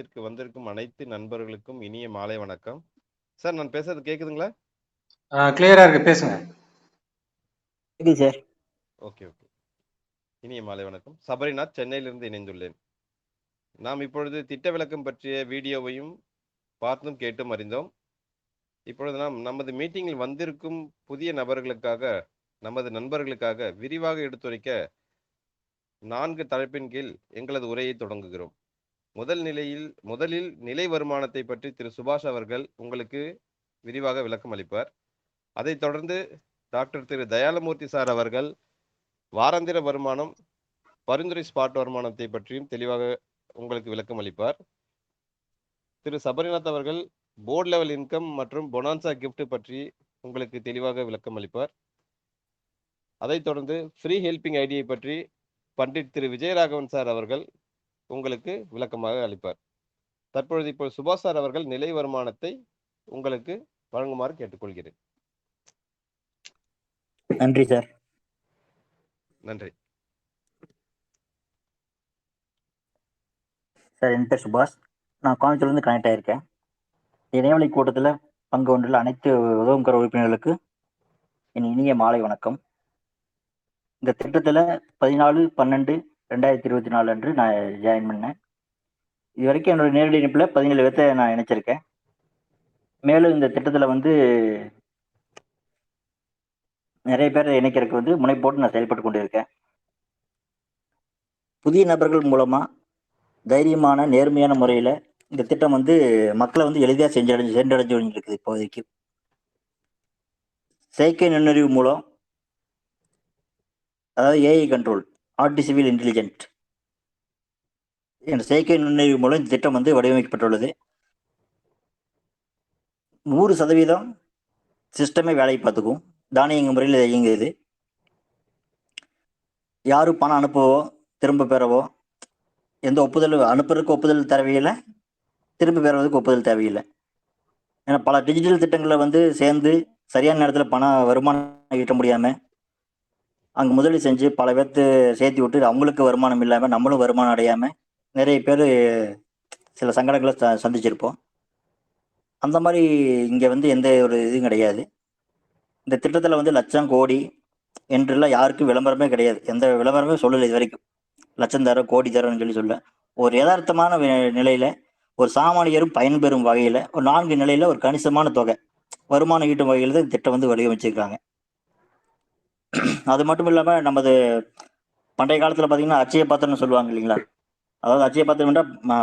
மையத்திற்கு வந்திருக்கும் அனைத்து நண்பர்களுக்கும் இனிய மாலை வணக்கம். சார் நான் பேசுறது கேக்குதுங்களா? கிளியரா இருக்கு. பேசுங்க. சரி சார். Okay okay. இனிய மாலை வணக்கம். சபரிநாத் சென்னையிலிருந்து இணைந்துள்ளேன். நாம் இப்பொழுது திட்ட விளக்கம் பற்றிய வீடியோவையும் பார்த்தும் கேட்டும் அறிந்தோம். இப்பொழுது நாம் நமது மீட்டிங்கில் வந்திருக்கும் புதிய நபர்களுக்காக நமது நண்பர்களுக்காக விரிவாக எடுத்துரைக்க நான்கு தலைப்பின் கீழ் எங்களது உரையை தொடங்குகிறோம். முதல் நிலையில் முதலில் நிலை வருமானத்தை பற்றி திரு சுபாஷ் அவர்கள் உங்களுக்கு விரிவாக விளக்கம் அளிப்பார். அதைத் தொடர்ந்து டாக்டர் திரு தயாலமூர்த்தி சார் அவர்கள் வாராந்திர வருமானம் பரிந்துரை ஸ்பாட் வருமானத்தை பற்றியும் தெளிவாக உங்களுக்கு விளக்கம் அளிப்பார். திரு சபரிநாத் அவர்கள் போர்ட் லெவல் இன்கம் மற்றும் பொனான்சா கிஃப்ட் பற்றி உங்களுக்கு தெளிவாக விளக்கம் அளிப்பார். அதைத் தொடர்ந்து ஃப்ரீ ஹெல்பிங் ஐடியை பற்றி பண்டிட் திரு விஜயராகவன் சார் அவர்கள் உங்களுக்கு விளக்கமாக அளிப்பார். தற்பொழுது இப்போ சுபாஷ் சார் அவர்கள் நிலை வருமானத்தை உங்களுக்கு வழங்குமாறு கேட்டுக்கொள்கிறேன். நன்றி சார். நன்றி. சார் என் பேர் சுபாஷ். நான் கோயம்புத்தூர்லேருந்து கனெக்ட் ஆகியிருக்கேன் இணையவழி கூட்டத்தில் பங்கு கொண்டுள்ள அனைத்து உதவுங்கிற உறுப்பினர்களுக்கு என் இனிய மாலை வணக்கம். இந்த திட்டத்தில் பதினாலு பன்னெண்டு ரெண்டாயிரத்தி இருபத்தி நாலு அன்று நான் ஜாயின் பண்ணேன். இது வரைக்கும் என்னோட நேரடி இணைப்பில் பதினேழு பேர்த்த நான் இணைச்சிருக்கேன். மேலும் இந்த திட்டத்தில் வந்து நிறைய பேரை இணைக்கிறதுக்கு வந்து முனைப்போட்டு நான் செயல்பட்டு கொண்டிருக்கேன். புதிய நபர்கள் மூலமாக தைரியமான நேர்மையான முறையில் இந்த திட்டம் வந்து மக்களை வந்து எளிதாக செஞ்சடைஞ்சு சென்றடைஞ்சு இருக்குது இப்போதைக்கு. செயற்கை நுண்ணறிவு மூலம் அதாவது ஏஐ கண்ட்ரோல் ஆர்டிசிவியல் இன்டெலிஜென்ட். என்ற செயற்கை நுண்ணறிவு மூலம் இந்த திட்டம் வந்து வடிவமைக்கப்பட்டுள்ளது. நூறு சதவீதம் சிஸ்டமே வேலையை பார்த்துக்கும். தானியங்க முறையில் இயங்குது. யாரும் பணம் அனுப்பவோ திரும்ப பெறவோ எந்த ஒப்புதல் அனுப்புறதுக்கு ஒப்புதல் தேவையில்லை திரும்ப பெறுவதற்கு ஒப்புதல் தேவையில்லை. ஏன்னா பல டிஜிட்டல் திட்டங்களில் வந்து சேர்ந்து சரியான நேரத்தில் பணம் வருமானம் ஈட்ட முடியாமல் அங்கே முதலீடு செஞ்சு பல பேர்த்து சேர்த்து விட்டு அவங்களுக்கு வருமானம் இல்லாமல் நம்மளும் வருமானம் அடையாமல் நிறைய பேர் சில சங்கடங்களை ச சந்திச்சிருப்போம். அந்த மாதிரி இங்கே வந்து எந்த ஒரு இதுவும் கிடையாது. இந்த திட்டத்தில் வந்து லட்சம் கோடி என்றெல்லாம் யாருக்கும் விளம்பரமே கிடையாது. எந்த விளம்பரமே சொல்லலை இது வரைக்கும். லட்சம் தரம் கோடி தரம்னு சொல்லி சொல்ல. ஒரு யதார்த்தமான நிலையில் ஒரு சாமானியரும் பயன்பெறும் வகையில் ஒரு நான்கு நிலையில் ஒரு கணிசமான தொகை. வருமானம் ஈட்டும் வகையில் தான் இந்த திட்டம் வந்து வடிவமைச்சிருக்காங்க. அது மட்டும் இல்லாமல் நமது பண்டைய காலத்தில் பார்த்தீங்கன்னா அச்சய பாத்திரம்னு சொல்லுவாங்க இல்லைங்களா? அதாவது அச்சய பாத்திரம்னா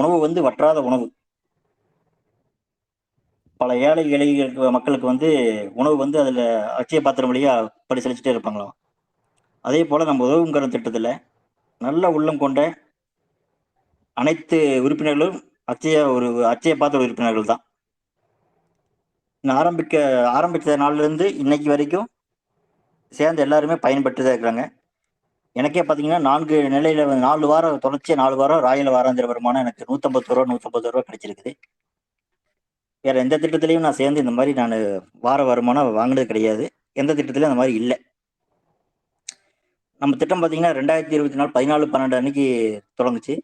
உணவு வந்து வற்றாத உணவு. பல ஏழை எளிய மக்களுக்கு வந்து உணவு வந்து அதில் அச்சய பாத்திரம் வழியாக பரிசளிச்சுட்டே இருப்பாங்களாம். அதே போல் நம்ம உதவுங்கிற திட்டத்தில் நல்ல உள்ளம் கொண்ட அனைத்து உறுப்பினர்களும் அச்சய ஒரு அச்சய பாத்திர உறுப்பினர்கள் தான். ஆரம்பிக்க ஆரம்பித்த நாள்லேருந்து இன்னைக்கு வரைக்கும் சேர்ந்து எல்லாருமே பயன்பட்டு தான் இருக்கிறாங்க. எனக்கே பார்த்தீங்கன்னா நான்கு நிலையில நாலு வாரம் தொடர்ச்சியாக நாலு வாரம் ராயல் வாராந்திர வருமானம் எனக்கு நூற்றம்பது ரூபா நூற்றம்பது ரூபா கிடைச்சிருக்குது. வேற எந்த திட்டத்திலையும் நான் சேர்ந்து இந்த மாதிரி நான் வார வருமானம் வாங்கினது கிடையாது. எந்த திட்டத்திலையும் அந்த மாதிரி இல்லை. நம்ம திட்டம் பார்த்தீங்கன்னா ரெண்டாயிரத்தி இருபத்தி நாலு பதினாலு பன்னெண்டு அன்னைக்கு தொடங்குச்சு.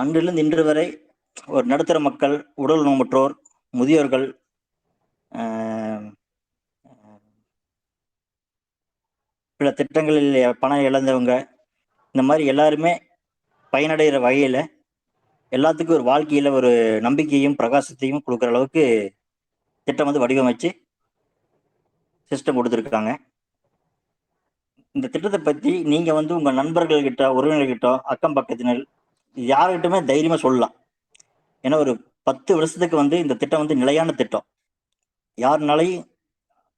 அன்றிலிருந்து இன்று வரை ஒரு நடுத்தர மக்கள் உடல் நோம்பற்றோர் முதியோர்கள் பிற திட்டங்களில் பணம் இழந்தவங்க இந்த மாதிரி எல்லாருமே பயனடைகிற வகையில் எல்லாத்துக்கும் ஒரு வாழ்க்கையில் ஒரு நம்பிக்கையும் பிரகாசத்தையும் கொடுக்குற அளவுக்கு திட்டம் வந்து வடிவமைச்சு சிஸ்டம் கொடுத்துருக்காங்க. இந்த திட்டத்தை பற்றி நீங்கள் வந்து உங்கள் நண்பர்கள்கிட்ட உறவினர்கிட்ட அக்கம் பக்கத்தினர் யாருக்கிட்டுமே தைரியமாக சொல்லலாம். ஏன்னா ஒரு பத்து வருஷத்துக்கு வந்து இந்த திட்டம் வந்து நிலையான திட்டம். யாருனாலையும்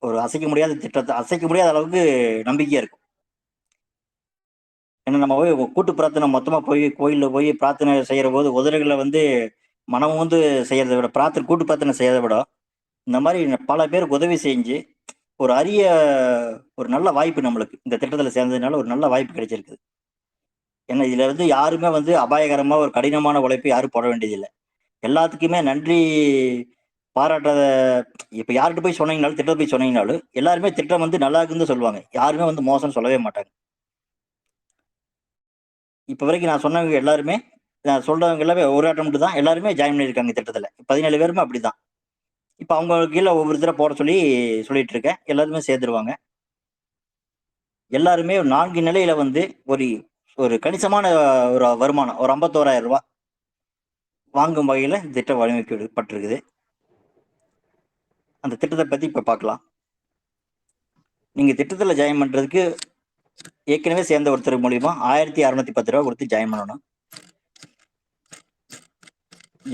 ஒரு அசைக்க முடியாத திட்டத்தை அசைக்க முடியாத அளவுக்கு நம்பிக்கையா இருக்கும். ஏன்னா நம்ம போய் கூட்டு பிரார்த்தனை மொத்தமா போய் கோயிலில் போய் பிரார்த்தனை செய்யற போது உதவிகளை வந்து மனம் வந்து செய்யறதை விட பிரார்த்தனை கூட்டு பிரார்த்தனை செய்யறதை விட இந்த மாதிரி பல பேருக்கு உதவி செஞ்சு ஒரு அரிய ஒரு நல்ல வாய்ப்பு நம்மளுக்கு. இந்த திட்டத்தில் சேர்ந்ததுனால ஒரு நல்ல வாய்ப்பு கிடைச்சிருக்குது. ஏன்னா இதுல இருந்து யாருமே வந்து அபாயகரமா ஒரு கடினமான உழைப்பு யாரும் போட வேண்டியதில்லை. எல்லாத்துக்குமே நன்றி பாராட்டாத இப்போ யார்கிட்ட போய் சொன்னீங்கனாலும் திட்டம் போய் சொன்னீங்கனாலும் எல்லாருமே திட்டம் வந்து நல்லா இருக்குன்னு சொல்லுவாங்க. யாருமே வந்து மோசம்னு சொல்லவே மாட்டாங்க. இப்போ வரைக்கும் நான் சொன்னவங்க எல்லாருமே நான் சொல்றவங்க எல்லாமே ஒரு அட்டம் தான் எல்லாருமே ஜாயின் பண்ணியிருக்காங்க திட்டத்தில். பதினேழு பேருமே அப்படிதான். இப்போ அவங்க கீழே ஒவ்வொருத்தரை போட சொல்லி சொல்லிட்டு இருக்கேன். எல்லாருமே சேர்ந்துருவாங்க. எல்லாருமே ஒரு நான்கு நிலையில வந்து ஒரு ஒரு கணிசமான ஒரு வருமானம் ஒரு ஐம்பத்தோராயிரம் ரூபாய் வாங்கும் வகையில் திட்டம் வடிவமைக்கப்பட்டிருக்குது. அந்த திட்டத்தை பற்றி இப்போ பார்க்கலாம் நீங்கள் திட்டத்தில் ஜாயின் பண்ணுறதுக்கு ஏற்கனவே சேர்ந்த ஒருத்தர் மூலியமா ஆயிரத்தி அறுநூத்தி பத்து ரூபா கொடுத்து ஜாயின் பண்ணணும்.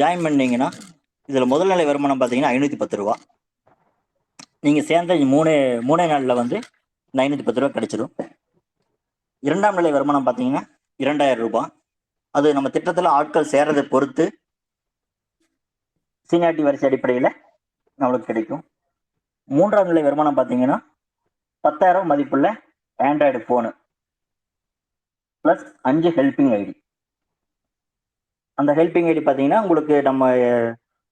ஜாயின் பண்ணீங்கன்னா இதில் முதல் நிலை வருமானம் பார்த்தீங்கன்னா ஐநூற்றி பத்து ரூபா. நீங்கள் சேர்ந்த மூணு மூணே நாளில் வந்து இந்த ஐநூற்றி பத்து ரூபா கிடைச்சிடும் இரண்டாம் நிலை வருமானம் பார்த்தீங்கன்னா இரண்டாயிரம் ரூபாய் அது நம்ம திட்டத்தில் ஆட்கள் சேர்றதை பொறுத்து சீனியாரிட்டி வரிசை அடிப்படையில் நம்மளுக்கு கிடைக்கும். மூன்றாம் நிலை வருமானம் பார்த்தீங்கன்னா பத்தாயிரம் மதிப்புள்ள ஆண்ட்ராய்டு ஃபோனு ப்ளஸ் அஞ்சு ஹெல்பிங் ஐடி அந்த ஹெல்பிங் ஐடி பார்த்தீங்கன்னா உங்களுக்கு நம்ம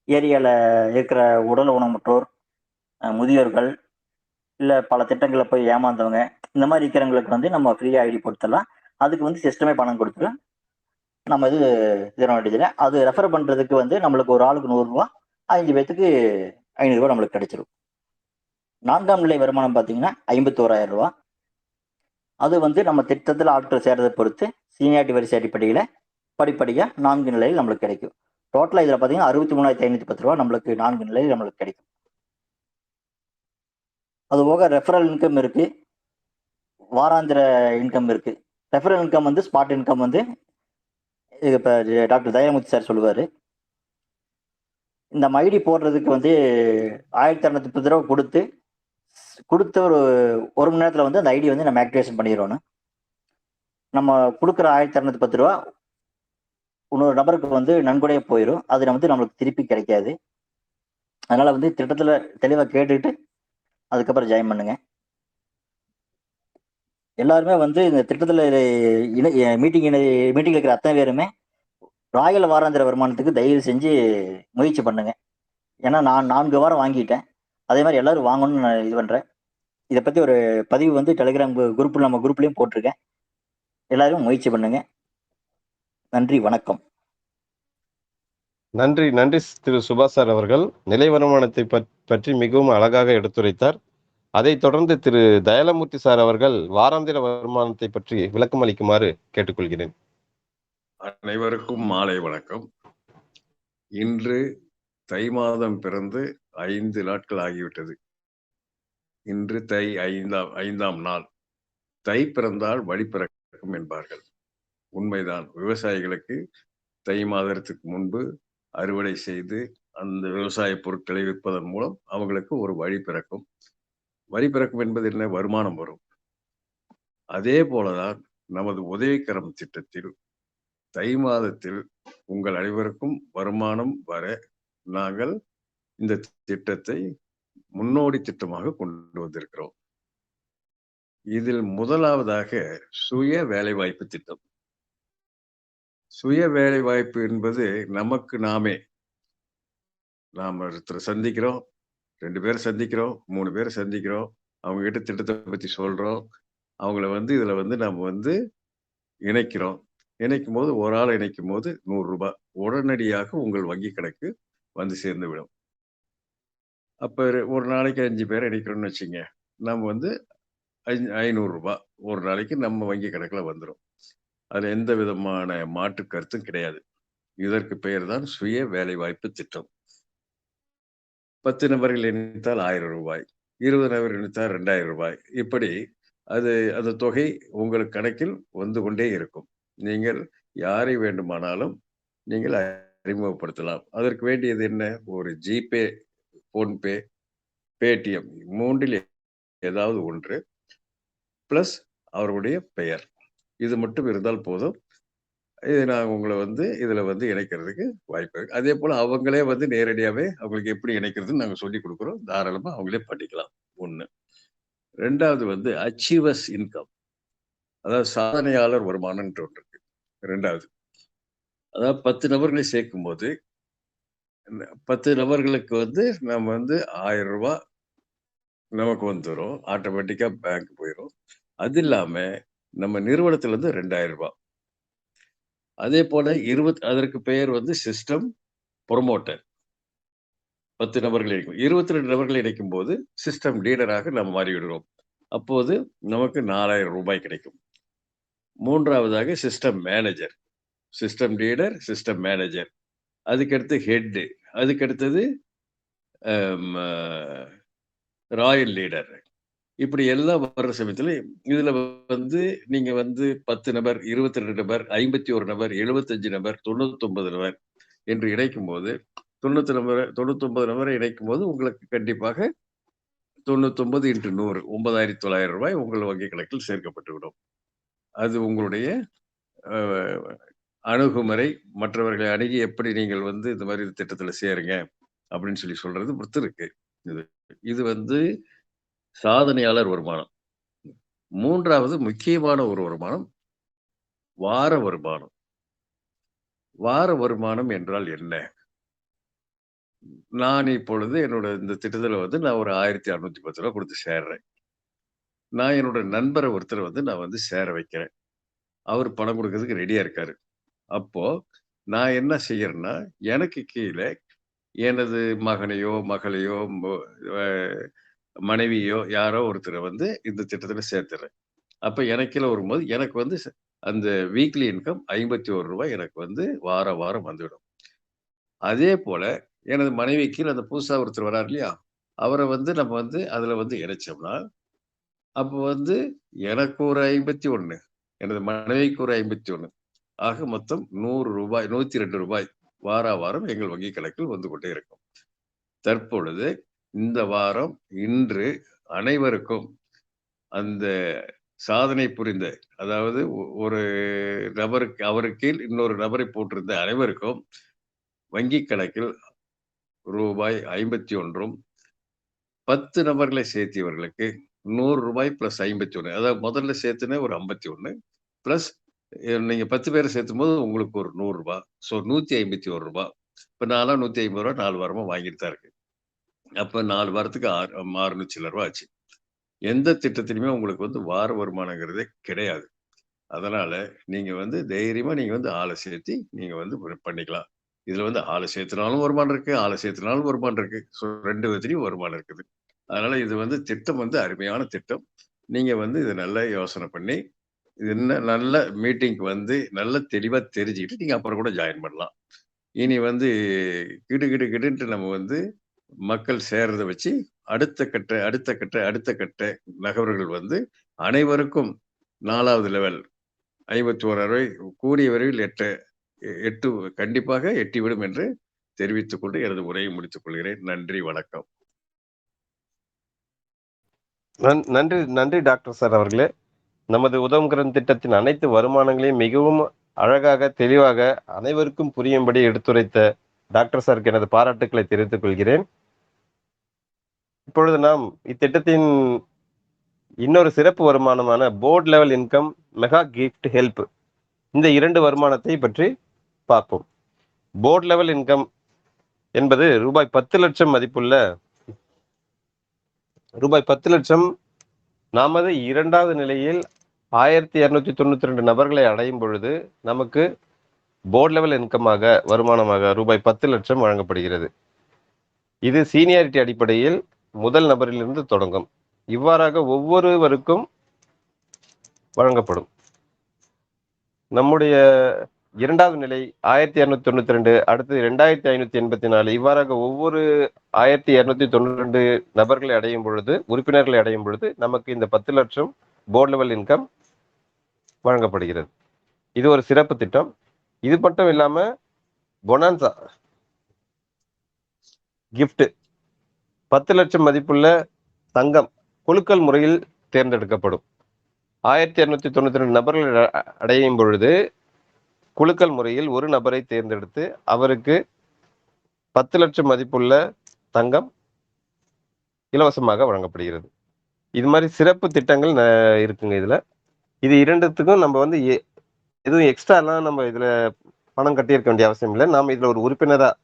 ஏரியாவில் இருக்கிற உடல் ஊனமுற்றோர் முதியோர்கள் இல்லை பல திட்டங்களில் போய் ஏமாந்தவங்க இந்த மாதிரி இருக்கிறவங்களுக்கு வந்து நம்ம ஃப்ரீயாக ஐடி கொடுத்துடலாம். அதுக்கு வந்து சிஸ்டமே பணம் கொடுத்துரும் நம்ம இது இதர வேண்டியதில்லை அது ரெஃபர் பண்ணுறதுக்கு வந்து நம்மளுக்கு ஒரு ஆளுக்கு நூறுரூவா அஞ்சு பேத்துக்கு ஐநூறுரூவா நம்மளுக்கு கிடைச்சிரும். நான்காம் நிலை வருமானம் பார்த்தீங்கன்னா ஐம்பத்தோராயிரம் ரூபா. அது வந்து நம்ம திட்டத்தில் ஆட்கள் சேர்றதை பொறுத்து சீனியாரிட்டி வரிசை அடிப்படையில் படிப்படியாக நான்கு நிலையில் நம்மளுக்கு கிடைக்கும். டோட்டலாக இதில் பார்த்தீங்கன்னா அறுபத்தி மூணாயிரத்தி ஐநூற்றி பத்து ரூபா நம்மளுக்கு நான்கு நிலையில் நம்மளுக்கு கிடைக்கும். அது போக ரெஃபரல் இன்கம் இருக்குது வாராந்திர இன்கம் இருக்குது ரெஃபரல் இன்கம் வந்து ஸ்பாட் இன்கம் வந்து இப்போ டாக்டர் தயாமூர்த்தி சார் சொல்லுவார். இந்த ஐடி போடுறதுக்கு வந்து ஆயிரத்தி அறுநூத்தி பத்து ரூபா கொடுத்து கொடுத்த ஒரு ஒரு மணி நேரத்தில் வந்து அந்த ஐடி வந்து நம்ம ஆக்டிவேஷன் பண்ணிடுறோம். நம்ம கொடுக்குற ஆயிரத்தி அறநூத்தி பத்து ரூபா இன்னொரு நபருக்கு வந்து நன்கொடையாக போயிடும் அது வந்து நம்மளுக்கு திருப்பி கிடைக்காது. அதனால் வந்து திட்டத்தில் தெளிவாக கேட்டுக்கிட்டு அதுக்கப்புறம் ஜாயின் பண்ணுங்க. எல்லாருமே வந்து இந்த திட்டத்தில் இணை மீட்டிங் இணை மீட்டிங் இருக்கிற அத்தனை பேருமே ராயல் வாராந்திர வருமானத்துக்கு தயவு செஞ்சு முயற்சி பண்ணுங்க. ஏன்னா நான் நான்கு வாரம் வாங்கிட்டேன். அதே மாதிரி எல்லாரும் வாங்கணும்னு நான் இது பண்ணுறேன் இதை பற்றி ஒரு பதிவு வந்து டெலிகிராம் குரூப்பில் நம்ம குரூப்லேயும் போட்டிருக்கேன். எல்லாரும் முயற்சி பண்ணுங்க. நன்றி வணக்கம். நன்றி நன்றி திரு சுபாஷ் சார் அவர்கள். நிலை வருமானத்தை பற்றி மிகவும் அழகாக எடுத்துரைத்தார். அதைத் தொடர்ந்து திரு தயாலமூர்த்தி சார் அவர்கள் வாராந்திர வருமானத்தை பற்றி விளக்கம் அளிக்குமாறு கேட்டுக்கொள்கிறேன். அனைவருக்கும் மாலை வணக்கம். இன்று தை மாதம் பிறந்து ஐந்து நாட்கள் ஆகிவிட்டது. இன்று தை ஐந்தாம் ஐந்தாம் நாள். தை பிறந்தால் வழி பிறக்கும் என்பார்கள். உண்மைதான். விவசாயிகளுக்கு தை மாதத்துக்கு முன்பு அறுவடை செய்து அந்த விவசாய பொருட்களை விற்பதன் மூலம் அவங்களுக்கு ஒரு வழி பிறக்கும். வழி பிறக்கும் என்பது என்ன? வருமானம் வரும். அதே போலதான் நமது உதவிக்கரம் திட்டத்தில் தை மாதத்தில் உங்கள் அனைவருக்கும் வருமானம் வர நாங்கள் இந்த திட்டத்தை முன்னோடி திட்டமாக கொண்டு வந்திருக்கிறோம். இதில் முதலாவதாக சுய வேலைவாய்ப்பு திட்டம். சுய வேலைவாய்ப்பு என்பது நமக்கு நாமே. நாம் ஒருத்தர் சந்திக்கிறோம் ரெண்டு பேரை சந்திக்கிறோம் மூணு பேரை சந்திக்கிறோம் அவங்க கிட்ட திட்டத்தை பற்றி சொல்கிறோம் அவங்கள வந்து இதில் வந்து நம்ம வந்து இணைக்கிறோம். இணைக்கும் போது ஒரு ஆள் இணைக்கும் போது நூறு ரூபாய் உடனடியாக உங்கள் வங்கி கணக்கு வந்து சேர்ந்து விடும் அப்போ ஒரு நாளைக்கு அஞ்சு பேர் இணைக்கிறோம்னு வச்சுங்க நம்ம வந்து ஐ- ஐநூறு ரூபாய் ஒரு நாளைக்கு நம்ம வங்கி கணக்குல வந்துடும் அதுல எந்த விதமான மாற்று கருத்தும் கிடையாது. இதற்கு பெயர் தான் சுய வேலைவாய்ப்பு திட்டம். பத்து நபர்கள் இணைத்தால் ஆயிரம் ரூபாய் இருபது நபர் இணைத்தால் ரெண்டாயிரம் ரூபாய். இப்படி அது அந்த தொகை உங்கள் கணக்கில் வந்து கொண்டே இருக்கும். நீங்கள் யாரை வேண்டுமானாலும் நீங்கள் அறிமுகப்படுத்தலாம். அதற்கு வேண்டியது என்ன? ஒரு ஜிபே போன்பே பேடிஎம் மூன்றில் ஏதாவது ஒன்று ப்ளஸ் அவருடைய பெயர். இது மட்டும் இருந்தால் போதும். இது நான் உங்களை வந்து இதில் வந்து இணைக்கிறதுக்கு வாய்ப்பு அதே போல் அவங்களே வந்து நேரடியாகவே அவங்களுக்கு எப்படி இணைக்கிறதுன்னு நாங்கள் சொல்லி கொடுக்குறோம். தாராளமாக அவங்களே பண்ணிக்கலாம். ஒன்று. ரெண்டாவது வந்து அச்சீவர்ஸ் இன்கம் அதாவது சாதனையாளர் வருமானம்ன்ற ஒன்று. ரெண்டாவது. அதாவது பத்து நபர்களை சேர்க்கும் போது பத்து நபர்களுக்கு வந்து நம்ம வந்து ஆயிரம் ரூபாய் நமக்கு வந்துடும் ஆட்டோமேட்டிக்காக பேங்க் போயிடும் அது இல்லாமல் நம்ம நிறுவனத்துல இருந்து ரெண்டாயிரம் ரூபாய் அதே போல இருபத் அதற்கு பெயர் வந்து சிஸ்டம் ப்ரொமோட்டர் பத்து நபர்கள் இணைக்கும். இருபத்தி ரெண்டு நபர்கள் இணைக்கும் போது சிஸ்டம் லீடராக நாம் மாறிவிடுகிறோம். அப்போது நமக்கு நாலாயிரம் ரூபாய் கிடைக்கும். மூன்றாவதாக system manager system leader system manager அதுக்கடுத்து ஹெட்டு அதுக்கடுத்தது um, uh, ராயல் லீடர் இப்படி எல்லாம் வர்ற சமயத்தில் இதில் வந்து நீங்கள் வந்து பத்து நபர் இருபத்தி ரெண்டு நபர் ஐம்பத்தி ஒரு நபர் எழுபத்தஞ்சு நபர் தொண்ணூத்தொன்பது நபர் என்று இணைக்கும் போது தொண்ணூத்தி நபர் தொண்ணூத்தொன்பது நபரை இணைக்கும் போது உங்களுக்கு கண்டிப்பாக தொண்ணூத்தொன்பது இன்ட்டு நூறு ஒன்பதாயிரத்தி தொள்ளாயிரம் ரூபாய் உங்கள் வங்கி கணக்கில் சேர்க்கப்பட்டுவிடும். அது உங்களுடைய அணுகுமுறை மற்றவர்களை அணுகி எப்படி நீங்கள் வந்து இந்த மாதிரி திட்டத்தில் சேருங்க அப்படின்னு சொல்லி சொல்றது பொறுத்து இருக்கு. இது இது வந்து சாதனையாளர் வருமானம். மூன்றாவது முக்கியமான ஒரு வருமானம் வார வருமானம். வார வருமானம் என்றால் என்ன? நான் இப்பொழுது என்னோட இந்த திட்டத்தில் வந்து நான் ஒரு ஆயிரத்தி அறுநூத்தி பத்து ரூபா கொடுத்து சேர்றேன். நான் என்னோட நண்பரை ஒருத்தரை வந்து நான் வந்து சேர வைக்கிறேன். அவர் பணம் கொடுக்கறதுக்கு ரெடியா இருக்காரு. அப்போ நான் என்ன செய்யறேன்னா எனக்கு கீழே எனது மகனையோ மகளையோ மனைவியோ யாரோ ஒருத்தரை வந்து இந்த திட்டத்தில் சேர்த்துறேன். அப்போ எனக்கில் வரும்போது எனக்கு வந்து அந்த வீக்லி இன்கம் ஐம்பத்தி ஒரு ரூபாய் எனக்கு வந்து வார வாரம் வந்துவிடும் அதே போல எனது மனைவி கீழே அந்த புதுசாக ஒருத்தர் வரார் இல்லையா? அவரை வந்து நம்ம வந்து அதில் வந்து இணைச்சோம்னா அப்போ வந்து எனக்கு ஒரு ஐம்பத்தி ஒன்று எனது மனைவிக்கு ஒரு ஐம்பத்தி ஒன்று ஆக மொத்தம் நூறு ரூபாய் நூத்தி ரெண்டு ரூபாய் வார வாரம் எங்கள் வங்கி கணக்கில் வந்து கொண்டே இருக்கும். தற்பொழுது இந்த வாரம் இன்று அனைவருக்கும் அந்த சாதனை புரிந்த அதாவது ஒ- ஒரு நபருக்கு அவருக்கு கீழ் இன்னொரு நபரை போட்டிருந்த அனைவருக்கும் வங்கி கணக்கில் ரூபாய் ஐம்பத்தி ஒன்றும் பத்து நபர்களை சேர்த்தியவர்களுக்கு நூறு ரூபாய் ப்ளஸ் ஐம்பத்தி ஒன்று அதாவது முதல்ல சேர்த்துனே ஒரு ஐம்பத்தி ஒன்று பிளஸ் நீங்க பத்து பேரை சேர்த்தும் போது உங்களுக்கு ஒரு நூறு ரூபாய் ஸோ நூத்தி ஐம்பத்தி ஒரு ரூபாய் இப்போ நாலாம் நூத்தி ஐம்பது ரூபா நாலு வாரமா வாங்கிட்டு தான் இருக்கு. அப்ப நாலு வாரத்துக்கு ஆறு அறுநூத்தி சில ரூபா ஆச்சு. எந்த திட்டத்திலுமே உங்களுக்கு வந்து வார வருமானங்கிறதே கிடையாது. அதனால நீங்க வந்து தைரியமா நீங்க வந்து ஆளை சேர்த்தி நீங்க வந்து பண்ணிக்கலாம். இதுல வந்து ஆளை சேர்த்தினாலும் வருமானம் இருக்கு ஆளை சேர்த்தினாலும் வருமானம் இருக்கு. ஸோ ரெண்டு விதத்துலையும் வருமானம் இருக்குது. அதனால இது வந்து திட்டம் வந்து அருமையான திட்டம். நீங்க வந்து இதை நல்லா யோசனை பண்ணி இது என்ன நல்ல மீட்டிங்க்கு வந்து நல்ல தெளிவா தெரிஞ்சுக்கிட்டு நீங்க அப்புறம் கூட ஜாயின் பண்ணலாம். இனி வந்து கிடு கிடு கிடுன்ட்டு நம்ம வந்து மக்கள் சேர்றதை வச்சு அடுத்த கட்ட அடுத்த கட்ட அடுத்த கட்ட நகர்வுகள் வந்து அனைவருக்கும் நாலாவது லெவல் ஐம்பத்தி ஓராயிரம் ரூபாய் கூடிய விரைவில் எட்ட எட்டு கண்டிப்பாக எட்டிவிடும் என்று தெரிவித்துக்கொண்டு எனது உரையை முடித்துக் கொள்கிறேன். நன்றி வணக்கம். நன்றி நன்றி டாக்டர் சார் அவர்களே. நமது உதவுகரன் திட்டத்தின் அனைத்து வருமானங்களையும் மிகவும் அழகாக தெளிவாக அனைவருக்கும் புரியும்படி எடுத்துரைத்த டாக்டர் சாருக்கு எனது பாராட்டுக்களை தெரிவித்துக் கொள்கிறேன். இப்பொழுது நாம் இத்திட்டத்தின் இன்னொரு சிறப்பு வருமானமான board level income mega gift help இந்த இரண்டு வருமானத்தை பற்றி பார்ப்போம். போர்ட் லெவல் இன்கம் என்பது ரூபாய் பத்து லட்சம் மதிப்புள்ள ரூபாய் பத்து லட்சம். நமது இரண்டாவது நிலையில் ஆயிரத்தி இரநூத்தி தொண்ணூற்றி ரெண்டு நபர்களை அடையும் பொழுது நமக்கு போர்ட் லெவல் இன்கமாக வருமானமாக ரூபாய் பத்து லட்சம் வழங்கப்படுகிறது. இது சீனியாரிட்டி அடிப்படையில் முதல் நபரிலிருந்து தொடங்கும். இவ்வாறாக ஒவ்வொருவருக்கும் வழங்கப்படும். நம்முடைய இரண்டாவது நிலை ஆயிரத்தி இரநூத்தி தொண்ணூத்தி ரெண்டு அடுத்து ரெண்டாயிரத்தி ஐநூத்தி எண்பத்தி நாலு. இவ்வாறாக ஒவ்வொரு ஆயிரத்தி இருநூத்தி தொண்ணூத்தி ரெண்டு நபர்களை அடையும் பொழுது உறுப்பினர்களை அடையும் பொழுது நமக்கு இந்த பத்து லட்சம் போர்ட் லெவல் இன்கம் வழங்கப்படுகிறது. இது ஒரு சிறப்பு திட்டம். இது மட்டும் இல்லாம பொனான்சா கிஃப்ட் பத்து லட்சம் மதிப்புள்ள தங்கம் குலுக்கல் முறையில் தேர்ந்தெடுக்கப்படும். ஆயிரத்தி இருநூத்தி தொண்ணூத்தி ரெண்டு நபர்கள் அடையும் பொழுது குழுக்கள் முறையில் ஒரு நபரை தேர்ந்தெடுத்து அவருக்கு பத்து லட்சம் மதிப்புள்ள தங்கம் இலவசமாக வழங்கப்படுகிறது. இது மாதிரி சிறப்பு திட்டங்கள் இருக்குங்க இதில். இது இரண்டுத்துக்கும் நம்ம வந்து எ- எதுவும் எக்ஸ்ட்ராலாம் நம்ம இதில் பணம் கட்டியிருக்க வேண்டிய அவசியம் இல்லை. நாம் இதில் ஒரு உறுப்பினராக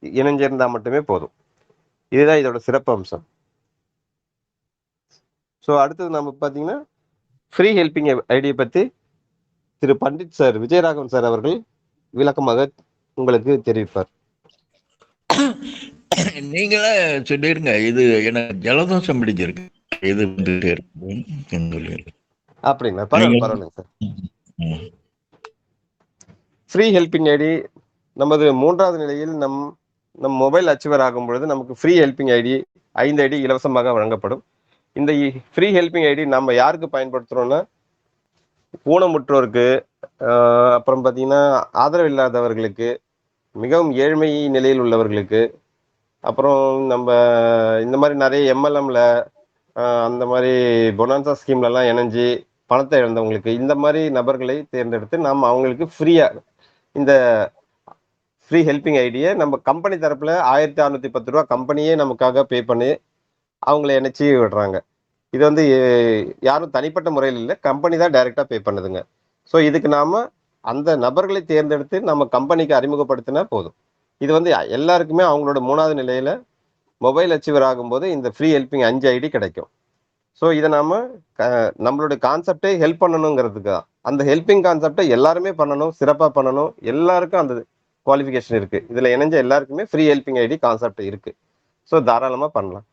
இணைஞ்சிருந்தால் மட்டுமே போதும். இதுதான் இதோட சிறப்பு அம்சம். ஸோ அடுத்தது நம்ம பார்த்தீங்கன்னா ஃப்ரீ ஹெல்பிங் ஐடியை பற்றி திரு பண்டிட் சார் விஜயராகவன் சார் அவர்கள் விளக்கமாக உங்களுக்கு தெரிவிப்பார். நீங்களே சொல்லிருங்க இது எனக்கு ஜலதோஷம் பிடிச்சிருக்கு. இது அப்படிங்களா? பரவாயில்ல பரவாயில்லைங்க சார். ஃப்ரீ ஹெல்பிங் ஐடி நமது மூன்றாவது நிலையில் நம் நம் மொபைல் அச்சீவர் ஆகும் பொழுது நமக்கு ஃப்ரீ ஹெல்பிங் ஐடி ஐந்து ஐடி இலவசமாக வழங்கப்படும். இந்த ஃப்ரீ ஹெல்பிங் ஐடி நம்ம யாருக்கு பயன்படுத்துறோம்னா ஊனமுற்றோருக்கு அப்புறம் பார்த்தீங்கன்னா ஆதரவு இல்லாதவர்களுக்கு மிகவும் ஏழ்மை நிலையில் உள்ளவர்களுக்கு அப்புறம் நம்ம இந்த மாதிரி நிறைய எம்எல்எம்ல அந்த மாதிரி பொனான்சா ஸ்கீம்லலாம் இணைஞ்சு பணத்தை இழந்தவங்களுக்கு இந்த மாதிரி நபர்களை தேர்ந்தெடுத்து நாம் அவங்களுக்கு ஃப்ரீயாக இந்த ஃப்ரீ ஹெல்பிங் ஐடியை நம்ம கம்பெனி தரப்பில் ஆயிரத்தி அறநூற்றி பத்து ரூபா கம்பெனியே நமக்காக பே பண்ணி அவங்கள இணைச்சி விடுறாங்க. இது வந்து யாரும் தனிப்பட்ட முறையில் இல்லை. கம்பெனி தான் டைரெக்டாக பே பண்ணுதுங்க. ஸோ இதுக்கு நாம் அந்த நபர்களை தேர்ந்தெடுத்து நம்ம கம்பெனிக்கு அறிமுகப்படுத்தினா போதும். இது வந்து எல்லாருக்குமே அவங்களோட மூணாவது நிலையில் மொபைல் அச்சீவர் ஆகும்போது இந்த ஃப்ரீ ஹெல்பிங் அஞ்சு ஐடி கிடைக்கும். ஸோ இதை நாம் க- நம்மளோட கான்செப்டே ஹெல்ப் பண்ணணுங்கிறதுக்கு தான். அந்த ஹெல்பிங் கான்செப்டை எல்லாருமே பண்ணணும் சிறப்பாக பண்ணணும். எல்லாருக்கும் அந்த குவாலிஃபிகேஷன் இருக்குது இதில் இணைஞ்ச எல்லாருக்குமே ஃப்ரீ ஹெல்பிங் ஐடி கான்செப்ட் இருக்குது ஸோ தாராளமாக பண்ணலாம்.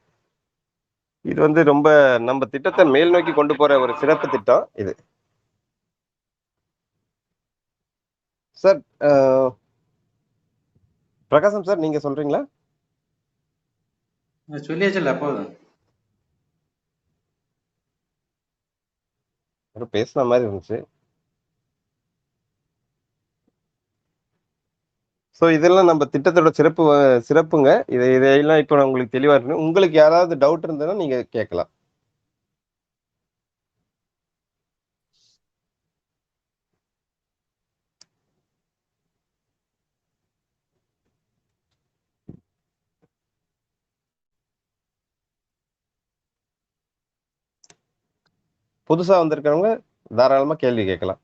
இது வந்து ரொம்ப நம்ம திட்டத்தை மேல் நோக்கி கொண்டு போற ஒரு சிறப்பு திட்டம் இது. சார் பிரகாசம் சார் நீங்க சொல்றீங்களா? சொல்லியாச்சுல்ல போதும் பேசுன மாதிரி இருந்துச்சு. ஸோ இதெல்லாம் நம்ம திட்டத்தோட சிறப்பு சிறப்புங்க. இதை இதையெல்லாம் இப்போ நான் உங்களுக்கு தெளிவாக இருக்கணும் உங்களுக்கு யாராவது டவுட் இருந்ததுன்னா நீங்கள் கேட்கலாம். புதுசாக வந்திருக்கிறவங்க தாராளமாக கேள்வி கேட்கலாம்.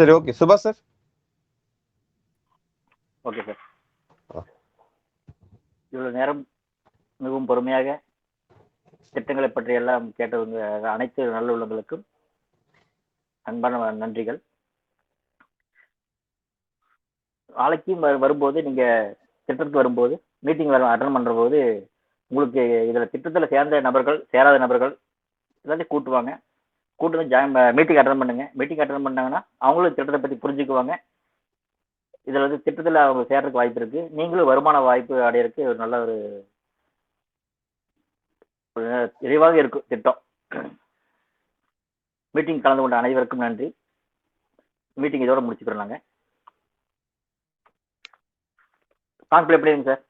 சரி okay Subha sir okay sir. இவ்வளவு நேரம் மிகவும் பொறுமையாக திட்டங்களை பற்றி எல்லாம் கேட்டவங்க அனைத்து நல்ல உள்ளங்களுக்கும் அன்பான நன்றிகள். நாளைக்கு வரும்போது நீங்க திட்டத்துக்கு வரும்போது மீட்டிங் வர அட்டன் பண்ற போது உங்களுக்கு இதுல திட்டத்துல சேர்ந்த நபர்கள் சேராத நபர்கள் எல்லாத்தையும் கூட்டுவாங்க. கூட்டம் ஜாயின் மீட்டிங் அட்டன் பண்ணுங்க. மீட்டிங் அட்டன் பண்ணாங்கன்னா அவங்களும் திட்டத்தை பத்தி புரிஞ்சுக்குவாங்க. இதுல வந்து திட்டத்தில் அவங்க சேர்றதுக்கு வாய்ப்பு இருக்கு. நீங்களும் வருமான வாய்ப்பு அடையறதுக்கு ஒரு நல்ல ஒரு தெளிவாக இருக்கும் திட்டம். மீட்டிங் கலந்து கொண்ட அனைவருக்கும் நன்றி. மீட்டிங் இதோட முடிச்சுக்கிறோம் நாங்க. சாங் பண்ணிடுங்க சார்?